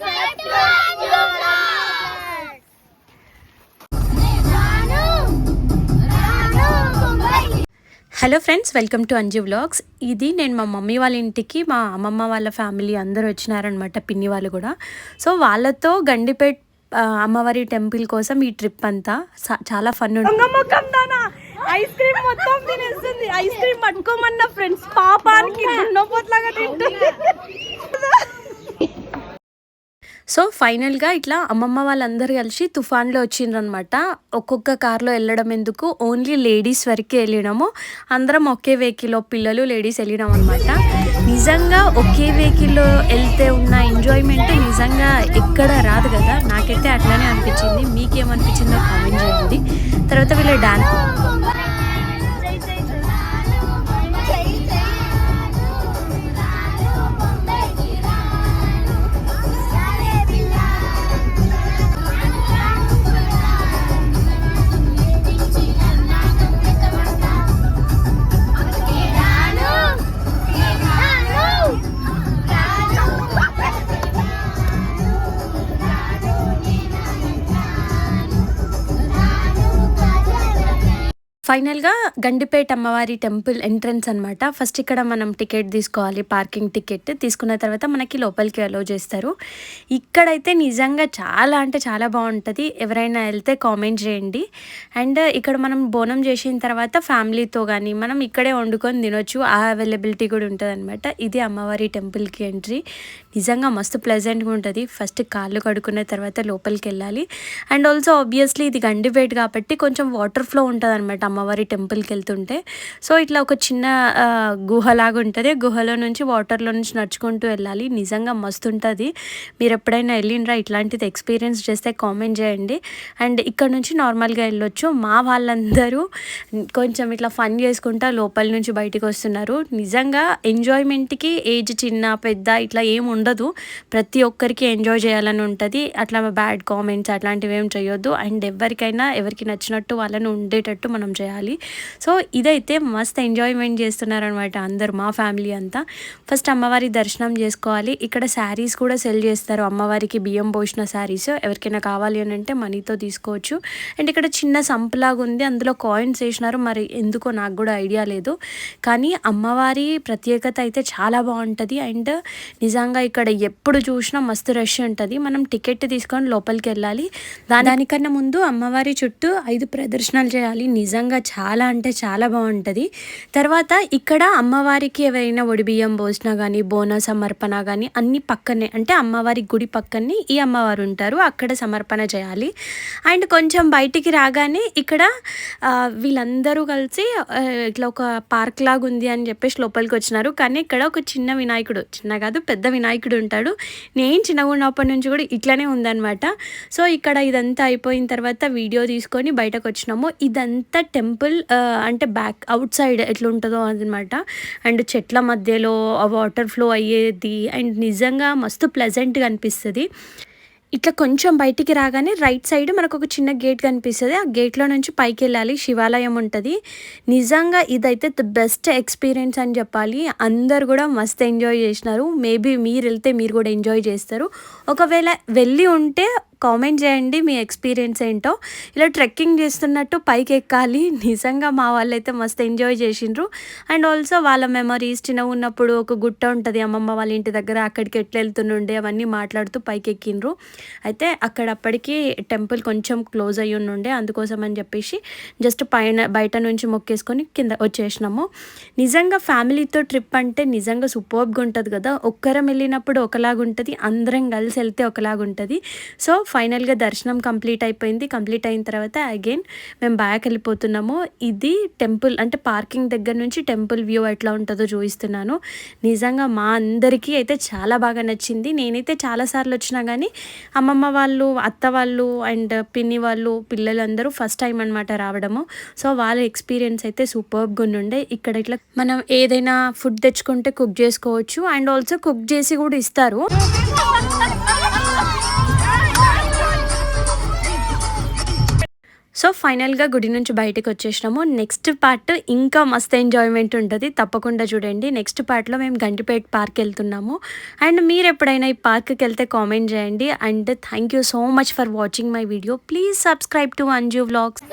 Hello friends welcome to Anju vlogs. ఇది నేను మా మమ్మీ వాళ్ళ ఇంటికి మా అమ్మమ్మ వాళ్ళ ఫ్యామిలీ అందరూ వచ్చినారనమాట పిన్ని వాళ్ళు కూడా. సో వాళ్ళతో గండిపేట్ అమ్మవారి టెంపుల్ కోసం ఈ ట్రిప్ అంతా చాలా ఫన్ ఉంటుంది ఐస్ క్రీమ్ మొత్తం తినేస్తుంది. ఐస్ క్రీమ్ పట్టుకోమన్న ఫ్రెండ్స్ పాపానికి తింటుంది. సో ఫైనల్గా ఇట్లా అమ్మమ్మ వాళ్ళందరూ కలిసి తుఫాన్లో వచ్చిండ్రనమాట ఒక్కొక్క కార్లో వెళ్ళడం ఎందుకు? ఓన్లీ లేడీస్ వరకే వెళ్ళినాము. అందరం ఒకే వెహికల్లో పిల్లలు లేడీస్ వెళ్ళినాం అనమాట నిజంగా ఒకే వెహికల్లో వెళ్తే ఉన్న ఎంజాయ్మెంట్ నిజంగా ఎక్కడ రాదు కదా. నాకైతే అట్లానే అనిపించింది. మీకేమనిపించిందో కామెంట్ చేయండి. తర్వాత వీళ్ళ డాన్స్. ఫైనల్గా గండిపేట అమ్మవారి టెంపుల్ ఎంట్రన్స్ అనమాట ఫస్ట్ ఇక్కడ మనం టికెట్ తీసుకోవాలి పార్కింగ్ టికెట్ తీసుకున్న తర్వాత మనకి లోపలికి అలో చేస్తారు. ఇక్కడైతే నిజంగా చాలా అంటే చాలా బాగుంటుంది. ఎవరైనా వెళ్తే కామెంట్ చేయండి. అండ్ ఇక్కడ మనం బోనం చేసిన తర్వాత ఫ్యామిలీతో కానీ మనం ఇక్కడే వండుకొని తినొచ్చు. ఆ అవైలబిలిటీ కూడా ఉంటుంది అనమాట ఇది అమ్మవారి టెంపుల్కి ఎంట్రీ నిజంగా మస్తు ప్లెజెంట్గా ఉంటుంది. ఫస్ట్ కాళ్ళు కడుక్కున్న తర్వాత లోపలికి వెళ్ళాలి అండ్ ఆల్సో ఆబ్వియస్లీ ఇది గండిపేట కాబట్టి కొంచెం వాటర్ ఫ్లో ఉంటుంది అనమాట అమ్మవారి టెంపుల్కి వెళ్తుంటే సో ఇట్లా ఒక చిన్న గుహలాగా ఉంటుంది. గుహలో నుంచి వాటర్లో నుంచి నడుచుకుంటూ వెళ్ళాలి. నిజంగా మస్తు ఉంటుంది మీరు ఎప్పుడైనా వెళ్ళినరా ఇట్లాంటిది ఎక్స్పీరియన్స్ చేస్తే కామెంట్ చేయండి. అండ్ ఇక్కడ నుంచి నార్మల్గా వెళ్ళొచ్చు. మా వాళ్ళందరూ కొంచెం ఇట్లా ఫన్ చేసుకుంటా లోపల నుంచి బయటికి వస్తున్నారు. నిజంగా ఎంజాయ్మెంట్కి ఏజ్ చిన్న పెద్ద ఇట్లా ఏం ఉండదు. ప్రతి ఒక్కరికి ఎంజాయ్ చేయాలని ఉంటుంది. అట్లా బ్యాడ్ కామెంట్స్ అట్లాంటివి ఏం చేయొద్దు. అండ్ ఎవరికైనా ఎవరికి నచ్చినట్టు వాళ్ళని ఉండేటట్టు మనం చేయాలి. సో ఇదైతే మస్త్ ఎంజాయ్మెంట్ చేస్తున్నారనమాట అందరు మా ఫ్యామిలీ అంతా. ఫస్ట్ అమ్మవారి దర్శనం చేసుకోవాలి. ఇక్కడ శారీస్ కూడా సెల్ చేస్తారు. అమ్మవారికి బియ్యం పోసిన శారీస్ ఎవరికైనా కావాలి అని అంటే మనీతో తీసుకోవచ్చు. అండ్ ఇక్కడ చిన్న సంపులాగా ఉంది. అందులో కాయిన్స్ వేసినారు. మరి ఎందుకో నాకు కూడా ఐడియా లేదు. కానీ అమ్మవారి ప్రత్యేకత అయితే చాలా బాగుంటుంది. అండ్ నిజంగా ఇక్కడ ఎప్పుడు చూసినా మస్తు రష్ ఉంటుంది. మనం టికెట్ తీసుకొని లోపలికి వెళ్ళాలి. దానికన్నా ముందు అమ్మవారి చుట్టూ ఐదు ప్రదర్శనలు చేయాలి. నిజంగా చాలా అంటే చాలా బాగుంటుంది. తర్వాత ఇక్కడ అమ్మవారికి ఎవరైనా ఒడిబియ్యం పోసిన కానీ బోన సమర్పణ కానీ అన్ని పక్కనే అంటే అమ్మవారి గుడి పక్కనే ఈ అమ్మవారు ఉంటారు. అక్కడ సమర్పణ చేయాలి. అండ్ కొంచెం బయటికి రాగానే ఇక్కడ వీళ్ళందరూ కలిసి ఇట్లా ఒక పార్క్ లాగా ఉంది అని చెప్పేసి లోపలికి వచ్చినారు. కానీ ఇక్కడ ఒక చిన్న వినాయకుడు చిన్న కాదు పెద్ద వినాయకుడు ఉంటాడు. నేను చిన్నగా ఉన్నప్పటి నుంచి కూడా ఇట్లానే ఉందన్నమాట. సో ఇక్కడ ఇదంతా అయిపోయిన తర్వాత వీడియో తీసుకొని బయటకు వచ్చినాము. ఇదంతా టెంపుల్ అంటే బ్యాక్ అవుట్ సైడ్ ఎట్లా ఉంటుందో అనమాట అండ్ చెట్ల మధ్యలో వాటర్ ఫ్లో అయ్యేది. అండ్ నిజంగా మస్తు ప్లెజెంట్గా అనిపిస్తుంది. ఇట్లా కొంచెం బయటికి రాగానే రైట్ సైడ్ మనకు ఒక చిన్న గేట్ కనిపిస్తుంది. ఆ గేట్లో నుంచి పైకి వెళ్ళాలి. శివాలయం ఉంటుంది. నిజంగా ఇదైతే ద బెస్ట్ ఎక్స్పీరియన్స్ అని చెప్పాలి. అందరు కూడా మస్తు ఎంజాయ్ చేసినారు. మేబీ మీరు వెళ్తే మీరు కూడా ఎంజాయ్ చేస్తారు. ఒకవేళ వెళ్ళి ఉంటే కామెంట్ చేయండి మీ ఎక్స్పీరియన్స్ ఏంటో. ఇలా ట్రెక్కింగ్ చేస్తున్నట్టు పైకి ఎక్కాలి నిజంగా మా వాళ్ళైతే మస్తు ఎంజాయ్ చేసిండ్రు. అండ్ ఆల్సో వాళ్ళ మెమరీస్ చిన్నగా ఉన్నప్పుడు ఒక గుట్ట ఉంటుంది. అమ్మమ్మ వాళ్ళ ఇంటి దగ్గర అక్కడికి ఎట్లా వెళ్తుండే అవన్నీ మాట్లాడుతూ పైకి ఎక్కిండ్రు అయితే అక్కడ అప్పటికి టెంపుల్ కొంచెం క్లోజ్ అయ్యి ఉండే అందుకోసం అని చెప్పేసి జస్ట్ పైన బయట నుంచి మొక్కేసుకొని కింద వచ్చేసినాము. నిజంగా ఫ్యామిలీతో ట్రిప్ అంటే నిజంగా సూపర్గా ఉంటుంది కదా. ఒక్కరం వెళ్ళినప్పుడు ఒకలాగా ఉంటుంది అందరం కలిసి వెళ్తే ఒకలాగా ఉంటుంది సో ఫైనల్గా దర్శనం కంప్లీట్ అయిపోయింది. కంప్లీట్ అయిన తర్వాత అగైన్ మేము బ్యాక్ వెళ్ళిపోతున్నాము. ఇది టెంపుల్ అంటే పార్కింగ్ దగ్గర నుంచి టెంపుల్ వ్యూ ఎట్లా ఉంటుందో చూపిస్తున్నాను. నిజంగా మా అందరికీ అయితే చాలా బాగా నచ్చింది. నేనైతే చాలాసార్లు వచ్చినా కానీ అమ్మమ్మ వాళ్ళు అత్త వాళ్ళు అండ్ పిన్ని వాళ్ళు పిల్లలందరూ ఫస్ట్ టైం అనమాట రావడము. సో వాళ్ళ ఎక్స్పీరియన్స్ అయితే సూపర్గా ఉండే ఇక్కడ ఇట్లా మనం ఏదైనా ఫుడ్ తెచ్చుకుంటే కుక్ చేసుకోవచ్చు. అండ్ ఆల్సో కుక్ చేసి కూడా ఇస్తారు. సో ఫైనల్గా గుడి నుంచి బయటకు వచ్చేసినాము. నెక్స్ట్ పార్ట్ ఇంకా మస్తు ఎంజాయ్మెంట్ ఉంటుంది. తప్పకుండా చూడండి. నెక్స్ట్ పార్ట్లో మేము గంటిపేట పార్క్ వెళ్తున్నాము. అండ్ మీరు ఎప్పుడైనా ఈ పార్క్కి వెళ్తే కామెంట్ చేయండి. And thank you so much for watching my video. Please subscribe to Anju vlogs.